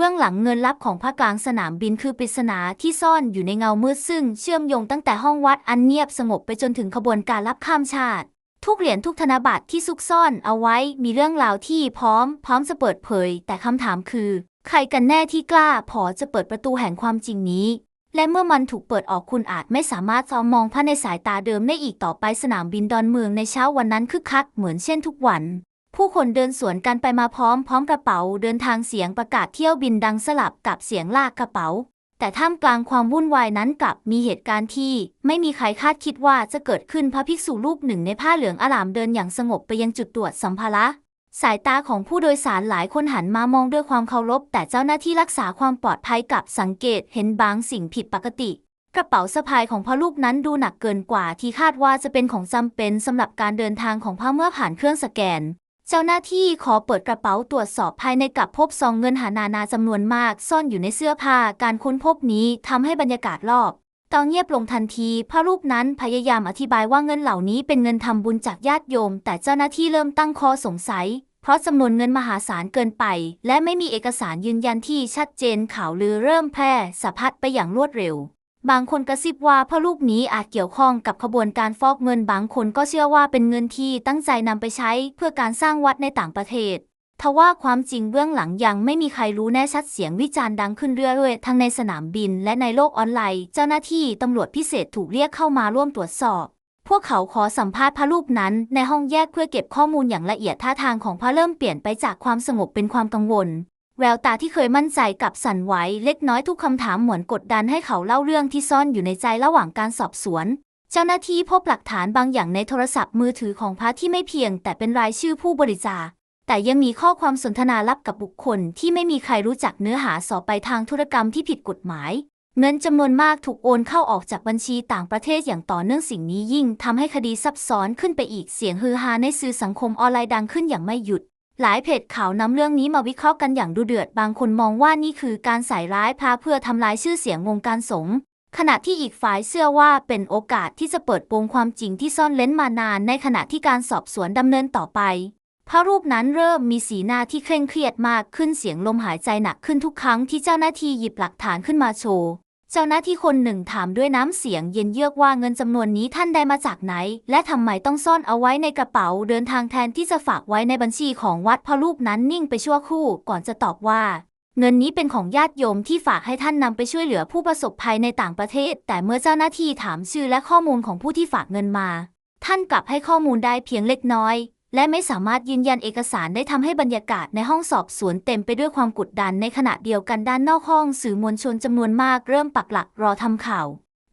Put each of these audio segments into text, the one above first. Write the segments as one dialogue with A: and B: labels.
A: เบื้องหลังเงินลับของพระกลางสนามบินคือปริศนาที่ซ่อนอยู่ในเงามืดซึ่งเชื่อมโยงตั้งแต่ห้องวัดอันเงียบสงบไปจนถึงขบวนการลับข้ามชาติ ทุกเหรียญทุกธนบัตรที่ซุกซ่อนเอาไว้มีเรื่องราวที่พร้อม พร้อมจะเปิดเผย แต่คำถามคือ ใครกันแน่ที่กล้าพอจะเปิดประตูแห่งความจริงนี้ และเมื่อมันถูกเปิดออกคุณอาจไม่สามารถซอมมองพระในสายตาเดิมได้อีกต่อไปสนามบินดอนเมืองในเช้าวันนั้นคึกคักเหมือนเช่นทุกวัน ผู้คนเดินสวนกันไปมาพร้อมพร้อมกระเป๋า เดินทางเสียงประกาศเที่ยวบินดังสลับกับเสียงลากกระเป๋า แต่ท่ามกลางความวุ่นวายนั้นกลับมีเหตุการณ์ที่ ไม่มีใครคาดคิดว่าจะเกิดขึ้นพระภิกษุรูปหนึ่งในผ้าเหลืองอลามเดินอย่างสงบไปยังจุดตรวจสัมภาระสายตาของผู้โดยสารหลายคนหันมามองด้วยความเคารพ แต่เจ้าหน้าที่รักษาความปลอดภัยกลับสังเกตเห็นบางสิ่งผิดปกติ กระเป๋าสะพายของพระลูกนั้นดูหนักเกินกว่าที่คาดว่าจะเป็นของจำเป็นสำหรับการเดินทางของพระเมื่อผ่านเครื่องสแกน เจ้าหน้าที่ขอเปิดกระเป๋าตรวจสอบภายในกลับพบซองเงินหานานาจำนวนมาก ซ่อนอยู่ในเสื้อผ้าการค้นพบนี้ทำให้บรรยากาศรอบตองเงียบลงทันทีพระรูปนั้นพยายามอธิบายว่าเงินเหล่านี้เป็นเงินทำบุญจากญาติโยม แต่เจ้าหน้าที่เริ่มตั้งข้อสงสัย เพราะจำนวนเงินมหาศาลเกินไป และไม่มีเอกสารยืนยันที่ชัดเจนข่าวลือเริ่มแพร่สะพัดไปอย่างรวดเร็ว บางคนกระซิบว่าพระรูปนี้อาจเกี่ยวข้องกับขบวนการฟอกเงินบางคนก็เชื่อว่าเป็นเงินที่ตั้งใจนำไปใช้เพื่อการสร้างวัดในต่างประเทศทว่าความจริงเบื้องหลังยังไม่มีใครรู้แน่ชัดเสียงวิจารณ์ดังขึ้นเรื่อยๆ ทั้งในสนามบินและในโลกออนไลน์ เจ้าหน้าที่ตำรวจพิเศษถูกเรียกเข้ามาร่วมตรวจสอบ พวกเขาขอสัมภาษณ์พระรูปนั้น ในห้องแยกเพื่อเก็บข้อมูลอย่างละเอียดท่าทางของพระเริ่มเปลี่ยนไปจากความสงบเป็นความกังวล แววตาที่เคยมั่นใจกับสั่นไหวเล็กน้อยทุกคำถามเหมือนกดดันให้เขาเล่าเรื่องที่ซ่อนอยู่ในใจระหว่างการสอบสวน เจ้าหน้าที่พบหลักฐานบางอย่างในโทรศัพท์มือถือของพระที่ไม่เพียง แต่เป็นรายชื่อผู้บริจาคแต่ยังมีข้อความสนทนาลับกับบุคคลที่ไม่มีใครรู้จักเนื้อหาสอบไปทางธุรกรรมที่ผิดกฎหมาย เงินจำนวนมากถูกโอนเข้าออกจากบัญชีต่างประเทศอย่างต่อเนื่องสิ่งนี้ยิ่งทำให้คดีซับซ้อนขึ้นไปอีกเสียงฮือฮาในสื่อสังคมออนไลน์ดังขึ้นอย่างไม่หยุด หลายเพจข่าวนำเรื่องนี้มาวิเคราะห์กันอย่างดุเดือด บางคนมองว่านี่คือการใส่ร้ายพระเพื่อทำลายชื่อเสียงวงการสงฆ์ขณะที่อีกฝ่ายเชื่อว่าเป็นโอกาสที่จะเปิดโปงความจริงที่ซ่อนเล้นมานาน ในขณะที่การสอบสวนดำเนินต่อไป พระรูปนั้นเริ่มมีสีหน้าที่เคร่งเครียดมากขึ้นเสียงลมหายใจหนักขึ้นทุกครั้งที่เจ้าหน้าที่หยิบหลักฐานขึ้นมาโชว์ เจ้าหน้าที่คนหนึ่งถามด้วยน้ำเสียงเย็นเยือกว่าเงินจำนวนนี้ท่านได้มาจากไหน และทำไมต้องซ่อนเอาไว้ในกระเป๋าเดินทางแทนที่จะฝากไว้ในบัญชีของวัดพระรูปนั้นนิ่งไปชั่วครู่ก่อนจะตอบว่า เงินนี้เป็นของญาติโยมที่ฝากให้ท่านนำไปช่วยเหลือผู้ประสบภัยในต่างประเทศ แต่เมื่อเจ้าหน้าที่ถามชื่อและข้อมูลของผู้ที่ฝากเงินมา ท่านกลับให้ข้อมูลได้เพียงเล็กน้อย และไม่สามารถยืนยันเอกสารได้ทำให้บรรยากาศในห้องสอบสวนเต็มไปด้วยความกดดันในขณะเดียวกันด้านนอกห้องสื่อมวลชนจำนวนมากเริ่มปักหลักรอทำข่าว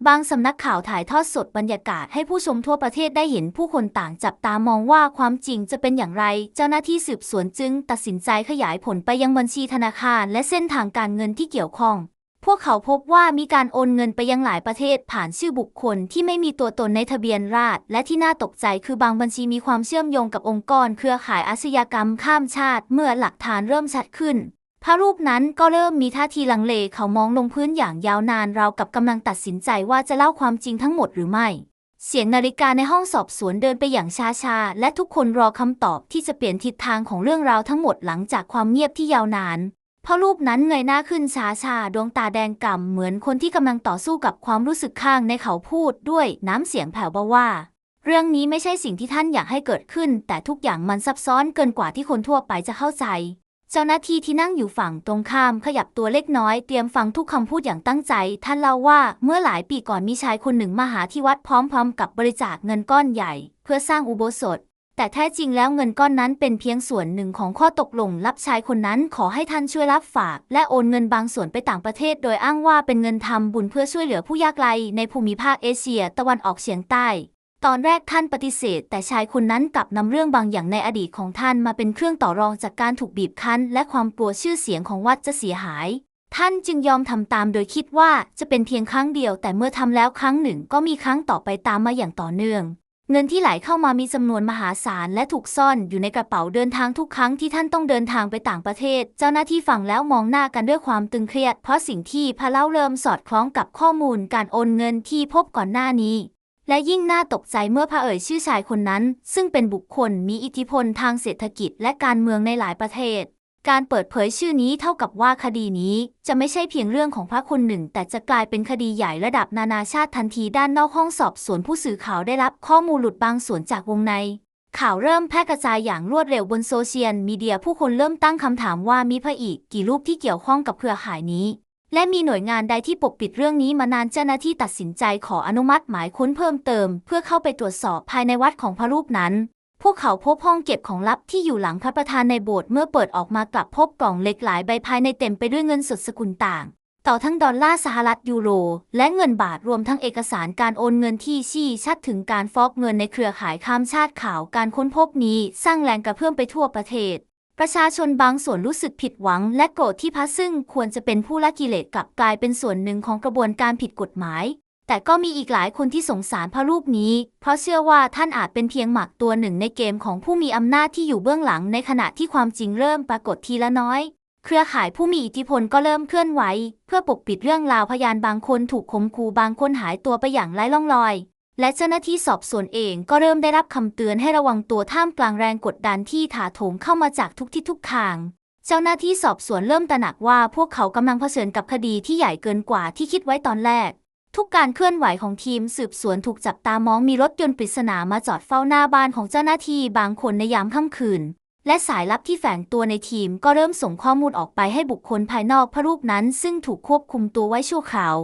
A: บางสำนักข่าวถ่ายทอดสดบรรยากาศให้ผู้ชมทั่วประเทศได้เห็นผู้คนต่างจับตามองว่าความจริงจะเป็นอย่างไร เจ้าหน้าที่สืบสวนจึง ตัดสินใจขยายผลไปยังบัญชีธนาคาร และเส้นทางการเงินที่เกี่ยวข้อง พวกเขาพบว่ามีการโอนเงินไปยังหลายประเทศผ่านชื่อบุคคลที่ไม่มีตัวตนในทะเบียนราษฎรและที่น่าตกใจคือบางบัญชีมีความเชื่อมโยงกับองค์กรเครือข่ายอาชญากรรมข้ามชาติ เมื่อหลักฐานเริ่มชัดขึ้นพระรูปนั้นก็เริ่มมีท่าทีลังเลเขามองลงพื้นอย่างยาวนานราวกับกำลังตัดสินใจว่าจะเล่าความจริงทั้งหมดหรือไม่ เสียงนาฬิกาในห้องสอบสวนเดินไปอย่างช้าๆ และทุกคนรอคำตอบที่จะเปลี่ยนทิศทางของเรื่องราวทั้งหมดหลังจากความเงียบที่ยาวนาน พระรูปนั้นเงยหน้าขึ้นช้าๆ ดวงตาแดงก่ำเหมือนคนที่กำลังต่อสู้กับความรู้สึกข้างในเขาพูดด้วยน้ำเสียงแผ่วเบาว่า เรื่องนี้ไม่ใช่สิ่งที่ท่านอยากให้เกิดขึ้น แต่ทุกอย่างมันซับซ้อนเกินกว่าที่คนทั่วไปจะเข้าใจ เจ้าหน้าที่ที่นั่งอยู่ฝั่งตรงข้ามขยับตัวเล็กน้อยเตรียมฟังทุกคำพูดอย่างตั้งใจ ท่านเล่าว่าเมื่อหลายปีก่อนมีชายคนหนึ่งมาหาที่วัดพร้อมๆ กับบริจาคเงินก้อนใหญ่ เพื่อสร้างอุโบสถ แต่แท้จริงแล้วเงินก้อนนั้นเป็นเพียงส่วนหนึ่งของข้อตกลงรับชายคนนั้นขอให้ท่านช่วยรับฝาก และโอนเงินบางส่วนไปต่างประเทศ โดยอ้างว่าเป็นเงินทำบุญเพื่อช่วยเหลือผู้ยากไร้ในภูมิภาคเอเชียตะวันออกเฉียงใต้ ตอนแรกท่านปฏิเสธ แต่ชายคนนั้นกลับนำเรื่องบางอย่างในอดีตของท่านมาเป็นเครื่องต่อรองจากการถูกบีบคั้น และความกลัวชื่อเสียงของวัดจะเสียหาย ท่านจึงยอมทำตามโดยคิดว่าจะเป็นเพียงครั้งเดียว แต่เมื่อทำแล้วครั้งหนึ่งก็มีครั้งต่อไปตามมาอย่างต่อเนื่อง เงินที่ไหลเข้ามามีจำนวนมหาศาลและถูกซ่อนอยู่ในกระเป๋าเดินทางทุกครั้งที่ท่านต้องเดินทางไปต่างประเทศ เจ้าหน้าที่ฟังแล้วมองหน้ากันด้วยความตึงเครียด เพราะสิ่งที่พะเล่าเริ่มสอดคล้องกับข้อมูลการโอนเงินที่พบก่อนหน้านี้ และยิ่งน่าตกใจเมื่อพระเอ่ยชื่อชายคนนั้น ซึ่งเป็นบุคคลมีอิทธิพลทางเศรษฐกิจและการเมืองในหลายประเทศ การเปิดเผยชื่อนี้เท่ากับว่าคดีนี้จะไม่ใช่เพียงเรื่องของพระคนหนึ่ง แต่จะกลายเป็นคดีใหญ่ระดับนานาชาติทันทีด้านนอกห้องสอบสวนผู้สื่อข่าวได้รับข้อมูลหลุดบางส่วนจากวงใน ข่าวเริ่มแพร่กระจายอย่างรวดเร็วบนโซเชียลมีเดียผู้คนเริ่มตั้งคำถามว่ามีพระอีกกี่รูปที่เกี่ยวข้องกับเครือข่ายนี้ และมีหน่วยงานใดที่ปกปิดเรื่องนี้มานานเจ้าหน้าที่ตัดสินใจขออนุมัติหมายค้นเพิ่มเติม เพื่อเข้าไปตรวจสอบภายในวัดของพระรูปนั้น พวกเขาพบห้องเก็บของลับที่อยู่หลังพระประธานในโบสถ์เมื่อเปิดออกมากลับพบกล่องเล็กหลายใบภายในเต็มไปด้วยเงินสดสกุลต่าง ต่อทั้งดอลลาร์สหรัฐยูโร และเงินบาทรวมทั้งเอกสารการโอนเงินที่ชี้ชัดถึงการฟอกเงินในเครือข่ายข้ามชาติข่าวการค้นพบนี้สร้างแรงกระเพื่อมไปทั่วประเทศ ประชาชนบางส่วนรู้สึกผิดหวัง และโกรธที่พระซึ่งควรจะเป็นผู้ละกิเลสกลับกลายเป็นส่วนหนึ่งของกระบวนการผิดกฎหมาย แต่ก็มีอีกหลายคนที่สงสารพระรูปนี้ เพราะเชื่อว่าท่านอาจเป็นเพียงหมากตัวหนึ่งในเกมของผู้มีอำนาจที่อยู่เบื้องหลังในขณะที่ความจริงเริ่มปรากฏทีละน้อย เครือข่ายผู้มีอิทธิพลก็เริ่มเคลื่อนไหว เพื่อปกปิดเรื่องราวพยานบางคนถูกข่มขู่บางคนหายตัวไปอย่างไร้ร่องรอย และเจ้าหน้าที่สอบสวนเองก็เริ่มได้รับคำเตือนให้ระวังตัวท่ามกลางแรงกดดันที่ถาโถมเข้ามาจากทุกทิศทุกทางเจ้าหน้าที่สอบสวนเริ่มตระหนักว่าพวกเขากำลังเผชิญกับคดีที่ใหญ่เกินกว่าที่คิดไว้ตอนแรก ทุกการเคลื่อนไหวของทีมสืบสวนถูกจับตามองมีรถยนต์ปริศนามาจอดเฝ้าหน้าบ้านของเจ้าหน้าที่บางคนในยามค่ำคืน และสายลับที่แฝงตัวในทีมก็เริ่มส่งข้อมูลออกไปให้บุคคลภายนอกพระรูปนั้น ซึ่งถูกควบคุมตัวไว้ชั่วคราว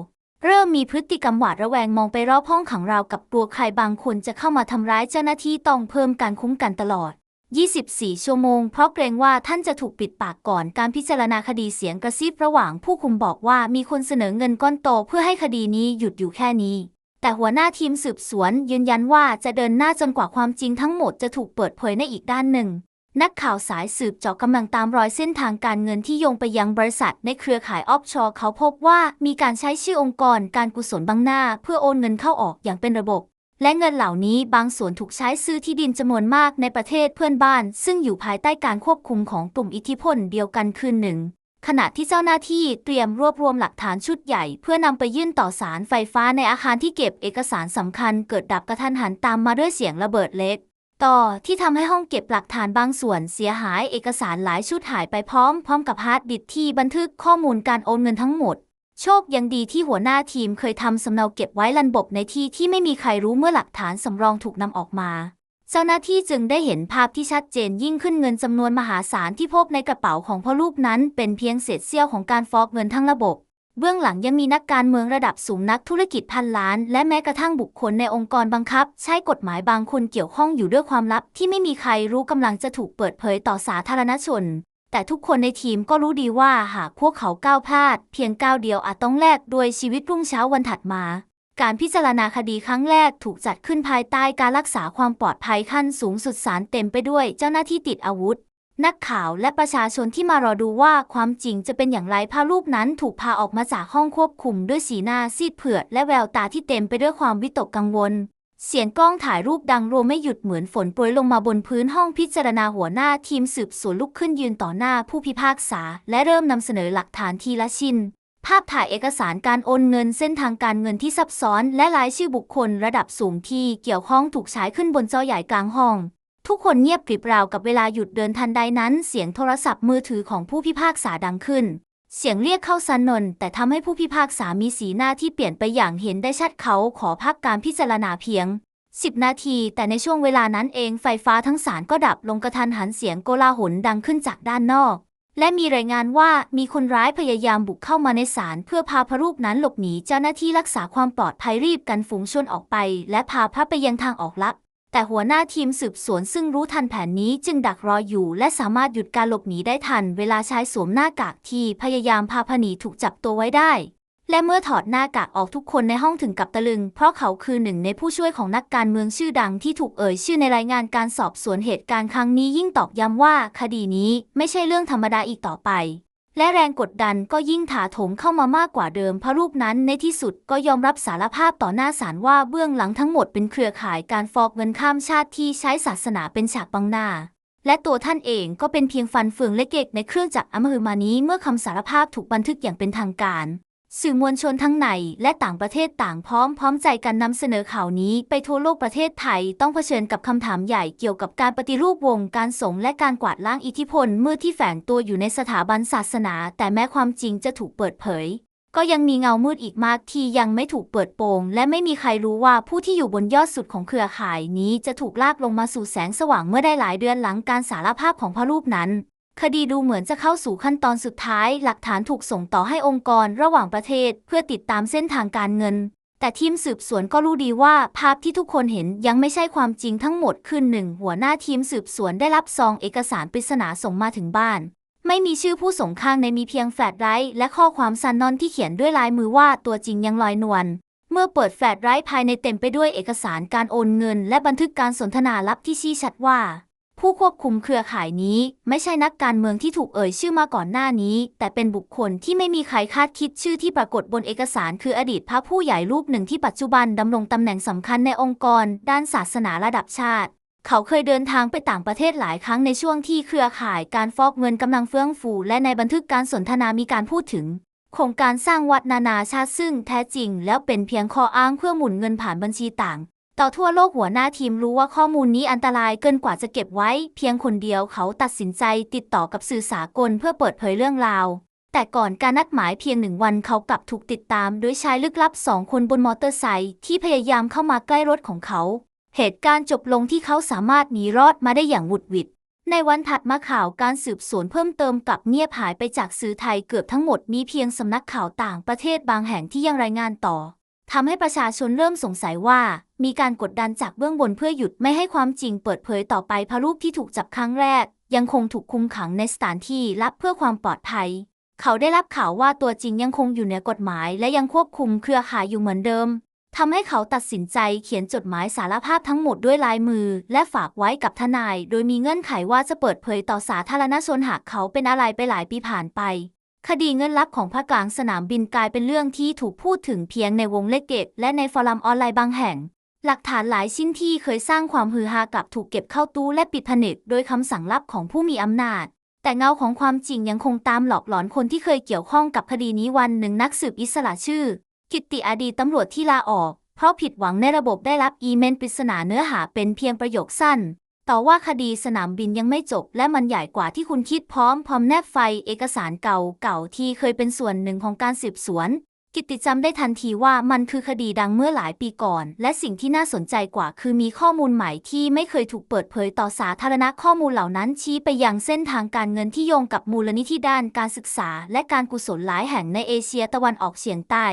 A: เริ่มมีพฤติกรรมหวาดระแวงมองไปรอบห้องขังราวกับตัวใครบางคนจะเข้ามาทำร้ายเจ้าหน้าที่ต้องเพิ่มการคุ้มกันตลอด 24 ชั่วโมง เพราะเกรงว่าท่านจะถูกปิดปากก่อนการพิจารณาคดีเสียงกระซิบระหว่างผู้คุมบอกว่ามีคนเสนอเงินก้อนโตเพื่อให้คดีนี้หยุดอยู่แค่นี้ แต่หัวหน้าทีมสืบสวนยืนยันว่าจะเดินหน้าจนกว่าความจริงทั้งหมดจะถูกเปิดเผยในอีกด้านหนึ่ง นักข่าวสายสืบเจาะกำลังตามรอยเส้นทางการเงินที่โยงไปยังบริษัทในเครือข่ายออฟชอร์เขาพบว่ามีการใช้ชื่อองค์กรการกุศลบางหน้า เพื่อโอนเงินเข้าออกอย่างเป็นระบบ และเงินเหล่านี้บางส่วนถูกใช้ซื้อที่ดินจำนวนมากในประเทศเพื่อนบ้าน ซึ่งอยู่ภายใต้การควบคุมของกลุ่มอิทธิพลเดียวกันคืนหนึ่ง ขณะที่เจ้าหน้าที่เตรียมรวบรวมหลักฐานชุดใหญ่ เพื่อนำไปยื่นต่อศาลไฟฟ้าในอาคารที่เก็บเอกสารสำคัญ เกิดดับกระทันหันตามมาด้วยเสียงระเบิดเล็ก ต่อที่ทำให้ห้องเก็บหลักฐานบางส่วนเสียหายเอกสารหลายชุดหายไปพร้อมพร้อมกับฮาร์ดดิสก์ที่บันทึกข้อมูลการโอนเงินทั้งหมด โชคยังดีที่หัวหน้าทีมเคยทำสำเนาเก็บไว้ลันบบในที่ที่ไม่มีใครรู้เมื่อหลักฐานสำรองถูกนำออกมา เจ้าหน้าที่จึงได้เห็นภาพที่ชัดเจนยิ่งขึ้นเงินจำนวนมหาศาลที่พบในกระเป๋าของพ่อลูกนั้น เป็นเพียงเศษเสี้ยวของการฟอกเงินทั้งระบบ เบื้องหลังยังมีนักการเมืองระดับสูงนักธุรกิจพันล้าน และแม้กระทั่งบุคคลในองค์กรบังคับ ใช้กฎหมายบางคนเกี่ยวข้องอยู่ด้วยความลับที่ไม่มีใครรู้กำลังจะถูกเปิดเผยต่อสาธารณชน แต่ทุกคนในทีมก็รู้ดีว่าหากพวกเขาก้าวพลาด เพียงก้าวเดียวอาจต้องแลกด้วยชีวิตรุ่งเช้าวันถัดมา การพิจารณาคดีครั้งแรกถูกจัดขึ้นภายใต้การรักษาความปลอดภัยขั้นสูงสุดสารเต็มไปด้วยเจ้าหน้าที่ติดอาวุธ นักข่าวและประชาชนที่มารอดูว่าความจริงจะเป็นอย่างไรพระรูปนั้นถูกพาออกมาจากห้องควบคุมด้วยสีหน้าซีดเผือดและแววตาที่เต็มไปด้วยความวิตกกังวล เสียงกล้องถ่ายรูปดังรัวไม่หยุดเหมือนฝนโปรยลงมาบนพื้นห้องพิจารณาหัวหน้าทีมสืบสวนลุกขึ้นยืนต่อหน้าผู้พิพากษา และเริ่มนำเสนอหลักฐานทีละชิ้น ภาพถ่ายเอกสารการโอนเงินเส้นทางการเงินที่ซับซ้อน และรายชื่อบุคคลระดับสูงที่เกี่ยวข้องถูกฉายขึ้นบนจอใหญ่กลางห้อง ทุกคนเงียบกริบราวกับเวลาหยุดเดินทันใดนั้น เสียงโทรศัพท์มือถือของผู้พิพากษาดังขึ้น เสียงเรียกเข้าสันนนแต่ทำให้ผู้พิพากษามีสีหน้าที่เปลี่ยนไปอย่างเห็นได้ชัดเขาขอพักการพิจารณาเพียง10นาที แต่ในช่วงเวลานั้นเองไฟฟ้าทั้งศาลก็ดับลงกระทันหันเสียงโกลาหลดังขึ้นจากด้านนอก และมีรายงานว่ามีคนร้ายพยายามบุกเข้ามาในศาลเพื่อพาพระรูปนั้นหลบหนีเจ้าหน้าที่รักษาความปลอดภัยรีบกันฝูงชนออกไป และพาพระไปยังทางออกลับ แต่หัวหน้าทีมสืบสวนซึ่งรู้ทันแผนนี้จึงดักรออยู่ และสามารถหยุดการหลบหนีได้ทัน เวลาชายสวมหน้ากากที่พยายามพาพหนีถูกจับตัวไว้ได้ และเมื่อถอดหน้ากากออกทุกคนในห้องถึงกับตะลึง เพราะเขาคือหนึ่งในผู้ช่วยของนักการเมืองชื่อดังที่ถูกเอ่ยชื่อในรายงานการสอบสวนเหตุการณ์ครั้งนี้ยิ่งตอกย้ำว่า คดีนี้ไม่ใช่เรื่องธรรมดาอีกต่อไป และแรงกดดันก็ยิ่งถาโถมเข้ามามากกว่าเดิมพระรูปนั้นในที่สุดก็ยอมรับสารภาพต่อหน้าศาลว่าเบื้องหลังทั้งหมดเป็นเครือข่ายการฟอกเงินข้ามชาติที่ใช้ศาสนาเป็นฉากบังหน้า และตัวท่านเองก็เป็นเพียงฟันเฟืองเล็กๆในเครื่องจักรอมหึมานี้เมื่อคำสารภาพถูกบันทึกอย่างเป็นทางการ สื่อมวลชนทั้งในและต่างประเทศต่างพร้อมพร้อมใจกันนำเสนอข่าวนี้ไปทั่วโลกประเทศไทยต้องเผชิญกับคำถามใหญ่เกี่ยวกับการปฏิรูปวงการสงฆ์และการกวาดล้างอิทธิพลมืดที่แฝงตัวอยู่ในสถาบันศาสนา แต่แม้ความจริงจะถูกเปิดเผย ก็ยังมีเงามืดอีกมากที่ยังไม่ถูกเปิดโปง และไม่มีใครรู้ว่าผู้ที่อยู่บนยอดสุดของเครือข่ายนี้จะถูกลากลงมาสู่แสงสว่างเมื่อได้หลายเดือนหลังการสารภาพของพระรูปนั้น คดีดูเหมือนจะเข้าสู่ขั้นตอนสุดท้าย หลักฐานถูกส่งต่อให้องค์กรระหว่างประเทศ เพื่อติดตามเส้นทางการเงิน แต่ทีมสืบสวนก็รู้ดีว่าภาพที่ทุกคนเห็นยังไม่ใช่ความจริงทั้งหมดคือหนึ่งหัวหน้าทีมสืบสวนได้รับซองเอกสารปริศนาส่งมาถึงบ้าน ไม่มีชื่อผู้ส่งข้างในมีเพียงแฟลชไรฟ์และข้อความซันนอนที่เขียนด้วยลายมือว่าตัวจริงยังลอยนวลเมื่อเปิดแฟลชไรฟ์ภายในเต็มไปด้วยเอกสารการโอนเงิน และบันทึกการสนทนาลับที่ชี้ชัดว่า ผู้ควบคุมเครือข่ายนี้ไม่ใช่นักการเมืองที่ถูกเอ่ยชื่อมาก่อนหน้านี้ แต่เป็นบุคคลที่ไม่มีใครคาดคิดชื่อที่ปรากฏบนเอกสาร คืออดีตพระผู้ใหญ่รูปหนึ่งที่ปัจจุบันดำรงตำแหน่งสำคัญในองค์กร ด้านศาสนาระดับชาติ เขาเคยเดินทางไปต่างประเทศหลายครั้งในช่วงที่เครือข่ายการฟอกเงินกำลังเฟื่องฟู และในบันทึกการสนทนามีการพูดถึงโครงการสร้างวัดนานาชาติซึ่งแท้จริง แล้วเป็นเพียงข้ออ้างเพื่อหมุนเงินผ่านบัญชีต่าง ต่อทั่วโลกหัวหน้าทีมรู้ว่าข้อมูลนี้อันตรายเกินกว่าจะเก็บไว้ เพียงคนเดียวเขาตัดสินใจติดต่อกับสื่อสากลเพื่อเปิดเผยเรื่องราว แต่ก่อนการนัดหมายเพียงหนึ่งวันเขากลับถูกติดตามโดยชายลึกลับสองคนบนมอเตอร์ไซค์ที่พยายามเข้ามาใกล้รถของเขา เหตุการณ์จบลงที่เขาสามารถหนีรอดมาได้อย่างหวุดหวิดในวันถัดมาข่าวการสืบสวนเพิ่มเติมกับเงียบหายไปจากสื่อไทยเกือบทั้งหมดมีเพียงสำนักข่าวต่างประเทศบางแห่งที่ยังรายงานต่อ ทำให้ประชาชนเริ่มสงสัยว่า มีการกดดันจากเบื้องบนเพื่อหยุดไม่ให้ความจริงเปิดเผยต่อไปพระรูปที่ถูกจับครั้งแรก ยังคงถูกคุมขังในสถานที่ลับเพื่อความปลอดภัย เขาได้รับข่าวว่าตัวจริงยังคงอยู่เหนือกฎหมาย และยังควบคุมเครือข่ายอยู่เหมือนเดิมทำให้เขาตัดสินใจเขียนจดหมายสารภาพทั้งหมดด้วยลายมือ และฝากไว้กับทนาย โดยมีเงื่อนไขว่าจะเปิดเผยต่อสาธารณชนหากเขาเป็นอะไรไปหลายปีผ่านไป คดีเงินลับของพระกลางสนามบินกลายเป็นเรื่องที่ถูกพูดถึงเพียงในวงเล็กเกตและในฟอรัมออนไลน์บางแห่ง หลักฐานหลายชิ้นที่เคยสร้างความฮือฮากลับถูกเก็บเข้าตู้และปิดผนึกโดยคำสั่งลับของผู้มีอำนาจ แต่เงาของความจริงยังคงตามหลอกหลอนคนที่เคยเกี่ยวข้องกับคดีนี้วันหนึ่งนักสืบอิสระชื่อ กิตติอดีตตำรวจที่ลาออก เพราะผิดหวังในระบบได้รับอีเมลปริศนาเนื้อหาเป็นเพียงประโยคสั้น ต่อว่าคดีสนามบินยังไม่จบ และมันใหญ่กว่าที่คุณคิดพร้อมพร้อมแนบไฟเอกสารเก่าๆที่เคยเป็นส่วนหนึ่งของการสืบสวน กิตติจำได้ทันทีว่ามันคือคดีดังเมื่อหลายปีก่อน และสิ่งที่น่าสนใจกว่า คือมีข้อมูลใหม่ที่ไม่เคยถูกเปิดเผยต่อสาธารณะข้อมูลเหล่านั้นชี้ไปยังเส้นทางการเงินที่โยงกับมูลนิธิด้านการศึกษา และการกุศลหลายแห่งในเอเชียตะวันออกเฉียงใต้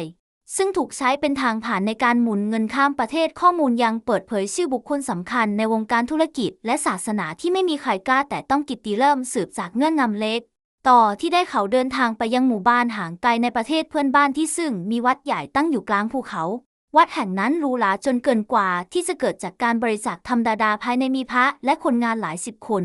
A: ซึ่งถูกใช้เป็นทางผ่านในการหมุนเงินข้ามประเทศข้อมูลยังเปิดเผยชื่อบุคคลสำคัญในวงการธุรกิจและศาสนาที่ไม่มีใครกล้าแต่ต้องกิตติเริ่มสืบจากเงื่อนงำเล็ก ต่อที่ได้เขาเดินทางไปยังหมู่บ้านห่างไกลในประเทศเพื่อนบ้านที่ซึ่งมีวัดใหญ่ตั้งอยู่กลางภูเขา วัดแห่งนั้นรูหราจนเกินกว่าที่จะเกิดจากการบริจาคธรรมดาภายในมีพระและคนงานหลายสิบคน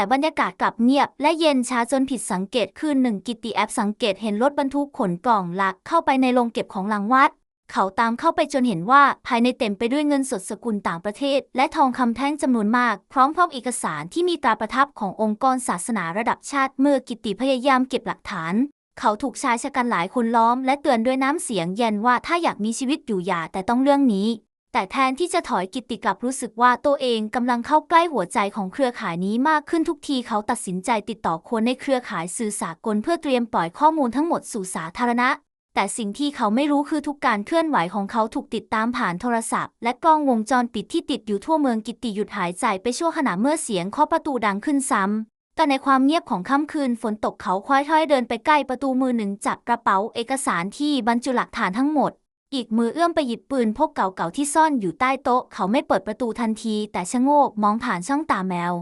A: แต่บรรยากาศกลับเงียบ และเย็นช้าจนผิดสังเกตคืนหนึ่งกิตติแอบสังเกตเห็นรถบรรทุกขนกล่องหลักเข้าไปในโรงเก็บของหลังวัด เขาตามเข้าไปจนเห็นว่าภายในเต็มไปด้วยเงินสดสกุลต่างประเทศ และทองคำแท่งจำนวนมาก พร้อมพร้อมเอกสารที่มีตราประทับขององค์กรศาสนาระดับชาติเมื่อกิตติพยายามเก็บหลักฐานเขาถูกชายชะกันหลายคนล้อมและเตือนด้วยน้ำเสียงเย็นว่าถ้าอยากมีชีวิตอยู่อย่าแต่ต้องเรื่องนี้ แต่แทนที่จะถอยกิตติกลับรู้สึกว่าตัวเองกำลังเข้าใกล้หัวใจของเครือข่ายนี้มากขึ้นทุกทีเขาตัดสินใจติดต่อคนในเครือข่ายสื่อสากลเพื่อเตรียมปล่อยข้อมูลทั้งหมดสู่สาธารณะ แต่สิ่งที่เขาไม่รู้คือทุกการเคลื่อนไหวของเขาถูกติดตามผ่านโทรศัพท์ และกล้องวงจรปิดที่ติดอยู่ทั่วเมืองกิตติหยุดหายใจไปชั่วขณะเมื่อเสียงเคาะประตูดังขึ้นซ้ำแต่ในความเงียบของค่ำคืนฝนตกเขาค่อยๆเดินไปใกล้ประตูมือหนึ่งจับกระเป๋าเอกสารที่บรรจุหลักฐานทั้งหมด อีกมือเอื้อมไปหยิบปืนพกเก่าๆที่ซ่อนอยู่ใต้โต๊ะ เขาไม่เปิดประตูทันที แต่ชะโงกมองผ่านช่องตาแมว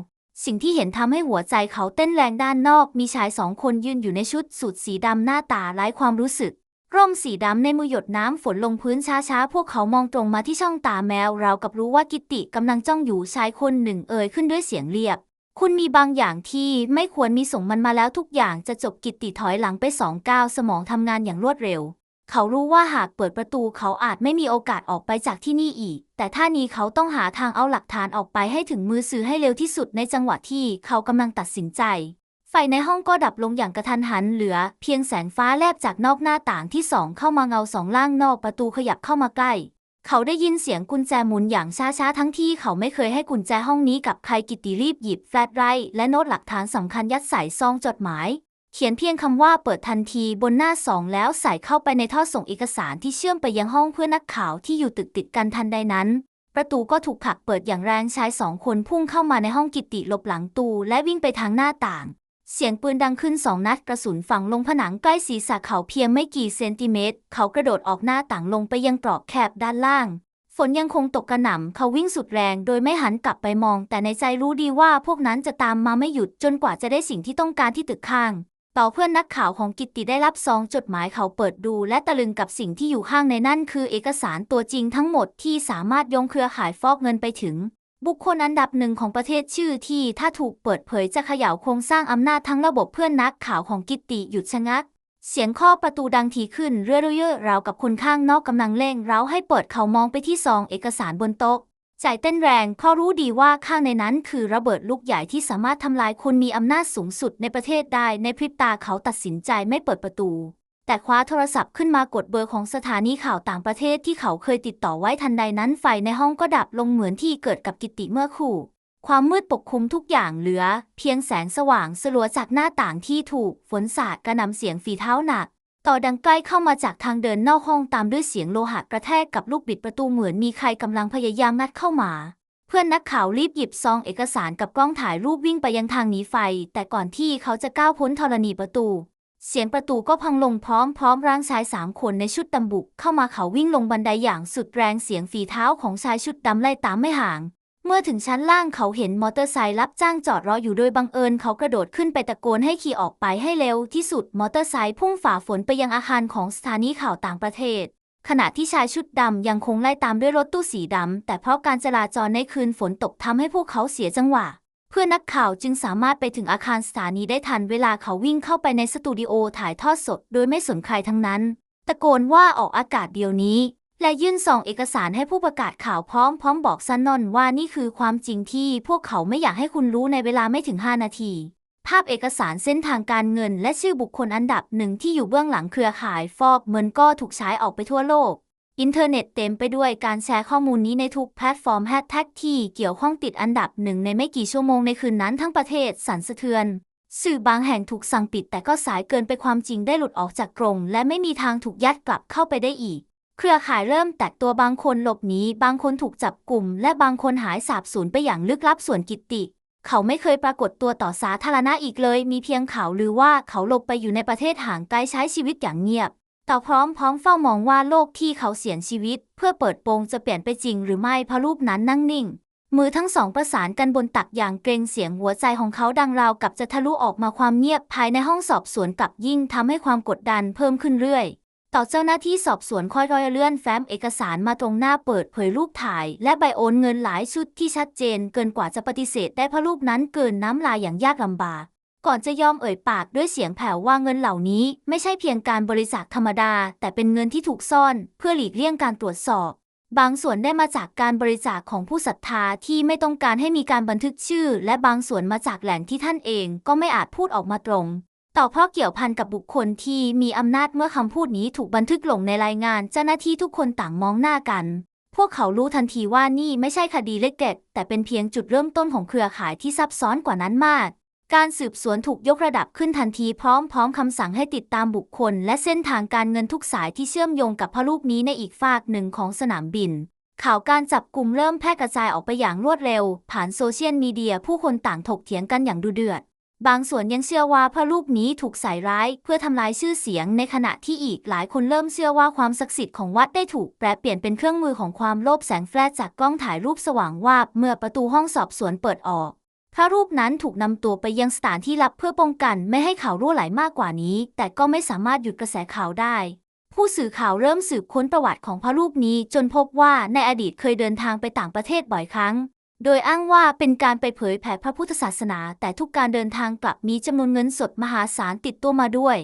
A: สิ่งที่เห็นทำให้หัวใจเขาเต้นแรงด้านนอก มีชายสองคนยืนอยู่ในชุดสูทสีดำหน้าตาไร้ความรู้สึก ร่มสีดำในมือหยดน้ำฝนลงพื้นช้าๆ พวกเขามองตรงมาที่ช่องตาแมวราวกับรู้ว่ากิตติกำลังจ้องอยู่ชายคนหนึ่งเอ่ยขึ้นด้วยเสียงเรียบคุณมีบางอย่างที่ไม่ควรมีส่งมันมาแล้วทุกอย่างจะจบกิตติถอยหลังไปสองก้าวสมองทำงานอย่างรวดเร็ว เขารู้ว่าหากเปิดประตูเขาอาจไม่มีโอกาสออกไปจากที่นี่อีก แต่ท่านี้เขาต้องหาทางเอาหลักฐานออกไปให้ถึงมือสื่อให้เร็วที่สุดในจังหวะที่เขากำลังตัดสินใจ ไฟในห้องก็ดับลงอย่างกระทันหันเหลือ เพียงแสงฟ้าแลบจากนอกหน้าต่างที่สองเข้ามาเงาสองล่างนอกประตูขยับเข้ามาใกล้ เขาได้ยินเสียงกุญแจหมุนอย่างช้าๆทั้งที่เขาไม่เคยให้กุญแจห้องนี้กับใครกิตติรีบหยิบแฟลชไดรฟ์และโน้ตหลักฐานสำคัญยัดใส่ซองจดหมาย เขียนเพียงคำว่าเปิดทันทีบนหน้าสองแล้วใส่เข้าไปในท่อส่งเอกสารที่เชื่อมไปยังห้องเพื่อนักข่าวที่อยู่ตึกติดกันทันใดนั้น ประตูก็ถูกผลักเปิดอย่างแรงชายสองคนพุ่งเข้ามาในห้องกิติหลบหลังตูและวิ่งไปทางหน้าต่าง เสียงปืนดังขึ้นสองนัดกระสุนฝังลงผนังใกล้ศีรษะเขาเพียงไม่กี่เซนติเมตร เขากระโดดออกหน้าต่างลงไปยังตรอกแคบด้านล่างฝนยังคงตกกระหน่ำเขาวิ่งสุดแรงโดยไม่หันกลับไปมอง แต่ในใจรู้ดีว่าพวกนั้นจะตามมาไม่หยุดจนกว่าจะได้สิ่งที่ต้องการที่ตึกข้าง ต่อเพื่อนนักข่าวของกิตติได้รับซองจดหมายเขาเปิดดู และตะลึงกับสิ่งที่อยู่ข้างในนั่นคือเอกสารตัวจริงทั้งหมดที่สามารถยงเครือข่ายฟอกเงินไปถึง บุคคลอันดับหนึ่งของประเทศชื่อที่ถ้าถูกเปิดเผยจะเขย่าโครงสร้างอำนาจทั้งระบบเพื่อนนักข่าวของกิตติหยุดชะงัก เสียงข้อประตูดังทีขึ้นเรื่อยๆราวกับคนข้างนอกกำลังเร่งเร้าให้เปิดเขามองไปที่ซองเอกสารบนโต๊ะ ใจเต้นแรงเพราะรู้ดีว่าข้างในนั้นคือระเบิดลูกใหญ่ที่สามารถทำลายคนมีอำนาจสูงสุดในประเทศได้ในพริบตาเขาตัดสินใจไม่เปิดประตู แต่คว้าโทรศัพท์ขึ้นมากดเบอร์ของสถานีข่าวต่างประเทศที่เขาเคยติดต่อไว้ทันใดนั้นไฟในห้องก็ดับลงเหมือนที่เกิดกับกิติเมื่อครู่ ความมืดปกคลุมทุกอย่างเหลือ เพียงแสงสว่างสลัวจากหน้าต่างที่ถูกฝนสาดกระหน่ำเสียงฝีเท้าหนัก ต่อดังใกล้เข้ามาจากทางเดินนอกห้องตามด้วยเสียงโลหะกระแทกกับลูกบิดประตูเหมือนมีใครกำลังพยายามงัดเข้ามา เพื่อนนักข่าวรีบหยิบซองเอกสารกับกล้องถ่ายรูปวิ่งไปยังทางหนีไฟ แต่ก่อนที่เขาจะก้าวพ้นธรณีประตู เสียงประตูก็พังลงพร้อมพร้อมร่างชายสามคนในชุดดำบุกเข้ามาเขาวิ่งลงบันไดอย่างสุดแรงเสียงฝีเท้าของชายชุดดำไล่ตามไม่ห่าง เมื่อถึงชั้นล่างเขาเห็นมอเตอร์ไซค์รับจ้างจอดรออยู่โดยบังเอิญเขากระโดดขึ้นไปตะโกนให้ขี่ออกไปให้เร็วที่สุดมอเตอร์ไซค์พุ่งฝ่าฝนไปยังอาคารของสถานีข่าวต่างประเทศ ขณะที่ชายชุดดำยังคงไล่ตามด้วยรถตู้สีดำ แต่เพราะการจราจรในคืนฝนตกทำให้พวกเขาเสียจังหวะ เพื่อนนักข่าวจึงสามารถไปถึงอาคารสถานีได้ทันเวลาเขาวิ่งเข้าไปในสตูดิโอถ่ายทอดสด โดยไม่สนใครทั้งนั้น ตะโกนว่าออกอากาศเดียวนี้ และยื่นซองเอกสารให้ผู้ประกาศข่าวพร้อมพร้อมบอกซันนอนว่านี่คือความจริงที่พวกเขาไม่อยากให้คุณรู้ในเวลาไม่ถึง 5 นาที ภาพเอกสารเส้นทางการเงิน และชื่อบุคคลอันดับหนึ่งที่อยู่เบื้องหลังเครือข่ายฟอกเงินก็ถูกใช้ออกไปทั่วโลก อินเทอร์เน็ตเต็มไปด้วยการแชร์ข้อมูลนี้ในทุกแพลตฟอร์มแฮชแท็กที่เกี่ยวข้องติดอันดับหนึ่งในไม่กี่ชั่วโมงในคืนนั้นทั้งประเทศสั่นสะเทือนสื่อบางแห่งถูกสั่งปิดแต่ก็สายเกินไปความจริงได้หลุดออกจากกรงและไม่มีทางถูกยัดกลับเข้าไปได้อีก เครือข่ายเริ่มแตกตัวบางคนหลบหนีบางคนถูกจับกลุ่ม และบางคนหายสาบสูญไปอย่างลึกลับส่วนกิตติ เขาไม่เคยปรากฏตัวต่อสาธารณะอีกเลย มีเพียงข่าวลือว่าเขาหลบไปอยู่ในประเทศห่างไกลใช้ชีวิตอย่างเงียบต่อพร้อมพร้อมเฝ้ามองว่าโลกที่เขาเสียชีวิต เพื่อเปิดโปงจะเปลี่ยนไปจริงหรือไม่เพราะรูปนั้นนั่งนิ่ง มือทั้งสองประสานกันบนตักอย่างเกรงเสียงหัวใจของเขาดังราวกับจะทะลุออกมาความเงียบภายในห้องสอบสวนกลับยิ่งทำให้ความกดดันเพิ่มขึ้นเรื่อย ต่อเจ้าหน้าที่สอบสวนค่อยๆเลื่อนแฟ้มเอกสารมาตรงหน้าเปิดเผยรูปถ่าย และใบโอนเงินหลายชุดที่ชัดเจนเกินกว่าจะปฏิเสธได้เพราะรูปนั้นเกินน้ำลายอย่างยากลำบาก ก่อนจะยอมเอ่ยปากด้วยเสียงแผ่วว่าเงินเหล่านี้ ไม่ใช่เพียงการบริจาคธรรมดา แต่เป็นเงินที่ถูกซ่อน เพื่อหลีกเลี่ยงการตรวจสอบ บางส่วนได้มาจากการบริจาคของผู้ศรัทธาที่ไม่ต้องการให้มีการบันทึกชื่อ และบางส่วนมาจากแหล่งที่ท่านเองก็ไม่อาจพูดออกมาตรง ต่อเพราะเกี่ยวพันกับบุคคลที่มีอำนาจเมื่อคำพูดนี้ถูกบันทึกลงในรายงาน เจ้าหน้าที่ทุกคนต่างมองหน้ากัน พวกเขารู้ทันทีว่านี่ไม่ใช่คดีเล็กๆแต่เป็นเพียงจุดเริ่มต้นของเครือข่ายที่ซับซ้อนกว่านั้นมาก การสืบสวนถูกยกระดับขึ้นทันทีพร้อมๆคำสั่งให้ติดตามบุคคล และเส้นทางการเงินทุกสายที่เชื่อมโยงกับพระรูปนี้ในอีกฝากหนึ่งของสนามบินข่าวการจับกลุ่มเริ่มแพร่กระจายออกไปอย่างรวดเร็ว ผ่านโซเชียลมีเดียผู้คนต่างถกเถียงกันอย่างดุเดือด บางส่วนยังเชื่อว่าพระรูปนี้ถูกใส่ร้าย เพื่อทำลายชื่อเสียง ในขณะที่อีกหลายคนเริ่มเชื่อว่าความศักดิ์สิทธิ์ของวัดได้ถูกแปลเปลี่ยนเป็นเครื่องมือของความโลภแสงแฟลชจากกล้องถ่ายรูปสว่างวาบเมื่อประตูห้องสอบสวนเปิดออกพระรูปนั้นถูกนำตัวไปยังสถานที่ลับเพื่อป้องกันไม่ให้ข่าวรั่วไหลมากกว่านี้ แต่ก็ไม่สามารถหยุดกระแสข่าวได้ ผู้สื่อข่าวเริ่มสืบค้นประวัติของพระรูปนี้ จนพบว่าในอดีตเคยเดินทางไปต่างประเทศบ่อยครั้ง โดยอ้างว่าเป็นการไปเผยแผ่พระพุทธศาสนา แต่ทุกการเดินทางกลับมีจำนวนเงินสดมหาศาลติดตัวมาด้วย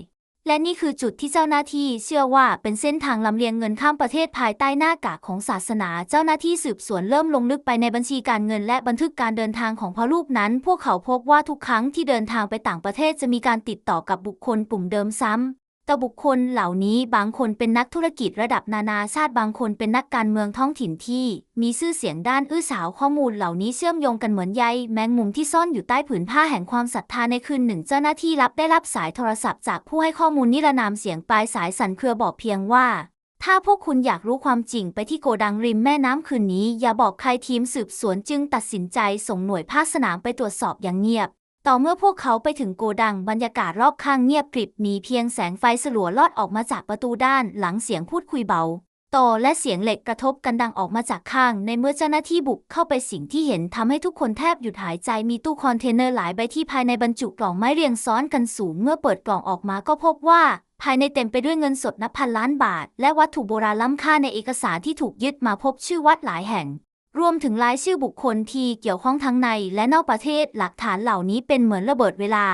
A: และนี่คือจุดที่เจ้าหน้าที่เชื่อว่าเป็นเส้นทางลำเลียงเงินข้ามประเทศภายใต้หน้ากากของศาสนา เจ้าหน้าที่สืบสวนเริ่มลงลึกไปในบัญชีการเงินและบันทึกการเดินทางของพระรูปนั้น พวกเขาพบว่าทุกครั้งที่เดินทางไปต่างประเทศจะมีการติดต่อกับบุคคลกลุ่มเดิมซ้ำ แต่บุคคลเหล่านี้บางคนเป็นนักธุรกิจระดับนานาชาติบางคนเป็นนักการเมืองท้องถิ่นที่ มีชื่อเสียงด้านอื้อสาวข้อมูลเหล่านี้เชื่อมโยงกันเหมือนใยแมงมุมที่ซ่อนอยู่ใต้ผืนผ้าแห่งความศรัทธาในคืนหนึ่งเจ้าหน้าที่รับได้รับสายโทรศัพท์จากผู้ให้ข้อมูลนิรนามเสียงปลายสายสั่นเครือบอกเพียงว่า ถ้าพวกคุณอยากรู้ความจริงไปที่โกดังริมแม่น้ำคืนนี้ อย่าบอกใครทีมสืบสวนจึงตัดสินใจส่งหน่วยภาคสนามไปตรวจสอบอย่างเงียบ ต่อเมื่อพวกเขาไปถึงโกดังบรรยากาศรอบข้างเงียบกริบมีเพียงแสงไฟสลัวลอดออกมาจากประตูด้านหลังเสียงพูดคุยเบาต่อและเสียงเหล็กกระทบกันดังออกมาจากข้าง ในเมื่อเจ้าหน้าที่บุกเข้าไปสิ่งที่เห็นทำให้ทุกคนแทบหยุดหายใจมีตู้คอนเทนเนอร์หลายใบที่ภายในบรรจุกล่องไม้เรียงซ้อนกันสูง เมื่อเปิดกล่องออกมาก็พบว่า ภายในเต็มไปด้วยเงินสดนับพันล้านบาท และวัตถุโบราณล้ำค่าในเอกสารที่ถูกยึดมาพบชื่อวัดหลายแห่ง รวมถึงรายชื่อบุคคลที่เกี่ยวข้องทั้งในและนอกประเทศหลักฐานเหล่านี้เป็นเหมือนระเบิดเวลา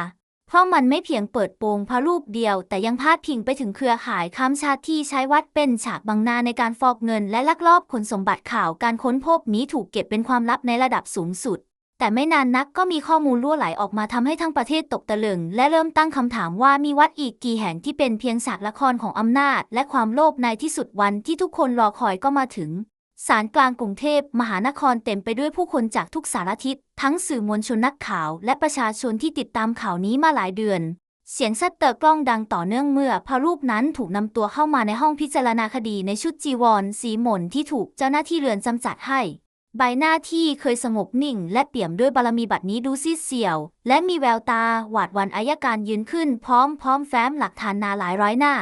A: เพราะมันไม่เพียงเปิดโปงพระรูปเดียว แต่ยังพาดพิงไปถึงเครือข่ายค้ามชาติที่ใช้วัดเป็นฉากบังหน้าในการฟอกเงิน และลักลอบขนสมบัติข่าวการค้นพบนี้ถูกเก็บเป็นความลับในระดับสูงสุด แต่ไม่นานนักก็มีข้อมูลรั่วไหลออกมาทำให้ทั้งประเทศตกตะลึง และเริ่มตั้งคำถามว่ามีวัดอีกกี่แห่งที่เป็นเพียงฉากละครของอำนาจ และความโลภในที่สุดวันที่ทุกคนรอคอยก็มาถึง ศาลกลางกรุงเทพมหานครเต็มไปด้วยผู้คนจากทุกสารทิศทั้งสื่อมวลชนนักข่าว และประชาชนที่ติดตามข่าวนี้มาหลายเดือน เสียงชัตเตอร์กล้องดังต่อเนื่องเมื่อพระรูปนั้นถูกนำตัวเข้ามาในห้องพิจารณาคดีในชุดจีวร สีหม่นที่ถูกเจ้าหน้าที่เรือนจำจัดให้ ใบหน้าที่เคยสงบนิ่ง และเปี่ยมด้วยบารมีบัดนี้ดูซีดเสียว และมีแววตาหวาดวันอายการยืนขึ้น พร้อมพร้อมแฟ้มหลักฐานนาหลายร้อยหน้า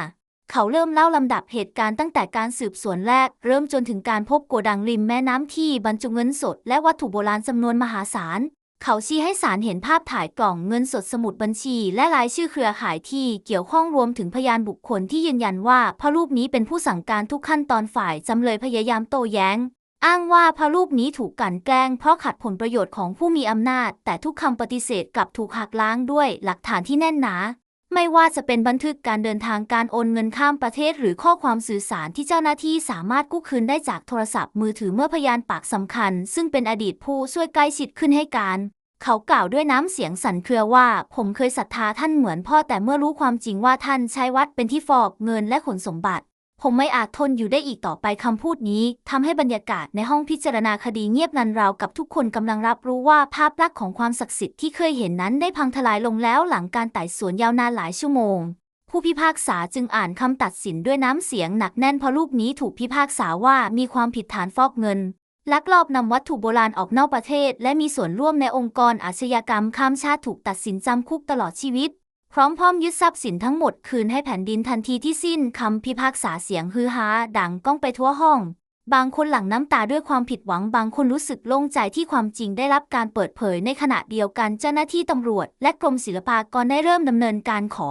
A: เขาเริ่มเล่าลำดับเหตุการณ์ตั้งแต่การสืบสวนแรก เริ่มจนถึงการพบโกดังริมแม่น้ำที่บรรจุเงินสด และวัตถุโบราณจำนวนมหาศาล เขาชี้ให้ศาลเห็นภาพถ่ายกล่องเงินสดสมุดบัญชี และรายชื่อเครือข่ายที่เกี่ยวข้องรวมถึงพยานบุคคลที่ยืนยันว่าพระรูปนี้เป็นผู้สั่งการทุกขั้นตอนฝ่ายจำเลยพยายามโต้แย้ง อ้างว่าพระรูปนี้ถูกกลั่นแกล้งเพราะขัดผลประโยชน์ของผู้มีอำนาจ แต่ทุกคำปฏิเสธกลับถูกหักล้างด้วยหลักฐานที่แน่นหนา ไม่ว่าจะเป็นบันทึกการเดินทางการโอนเงินข้ามประเทศ หรือข้อความสื่อสารที่เจ้าหน้าที่สามารถกู้คืนได้จากโทรศัพท์มือถือเมื่อพยานปากสำคัญ ซึ่งเป็นอดีตผู้ช่วยใกล้ชิดขึ้นให้การ เขากล่าวด้วยน้ำเสียงสั่นเครือว่า ผมเคยศรัทธาท่านเหมือนพ่อแต่เมื่อรู้ความจริงว่าท่านใช้วัดเป็นที่ฟอกเงินและขนสมบัติ ผมไม่อาจทนอยู่ได้อีกต่อไปคำพูดนี้ทำให้บรรยากาศในห้องพิจารณาคดีเงียบนันราวกับทุกคนกำลังรับรู้ว่าภาพลักษณ์ของความศักดิ์สิทธิ์ที่เคยเห็นนั้นได้พังทลายลงแล้วหลังการไต่สวนยาวนานหลายชั่วโมง ผู้พิพากษาจึงอ่านคำตัดสินด้วยน้ำเสียงหนักแน่นเพราะรูปนี้ถูกพิพากษาว่ามีความผิดฐานฟอกเงิน ลักลอบนำวัตถุโบราณออกนอกประเทศ และมีส่วนร่วมในองค์กรอาชญากรรมข้ามชาติถูกตัดสินจำคุกตลอดชีวิต พร้อมพร้อมยึดทรัพย์สินทั้งหมดคืนให้แผ่นดินทันทีที่สิ้นคำพิพากษาเสียงฮือฮาดังก้องไปทั่วห้อง บางคนหลั่งน้ำตาด้วยความผิดหวังบางคนรู้สึกโล่งใจที่ความจริงได้รับการเปิดเผยในขณะเดียวกันเจ้าหน้าที่ตำรวจ และกรมศิลปากรได้เริ่มดำเนินการขอ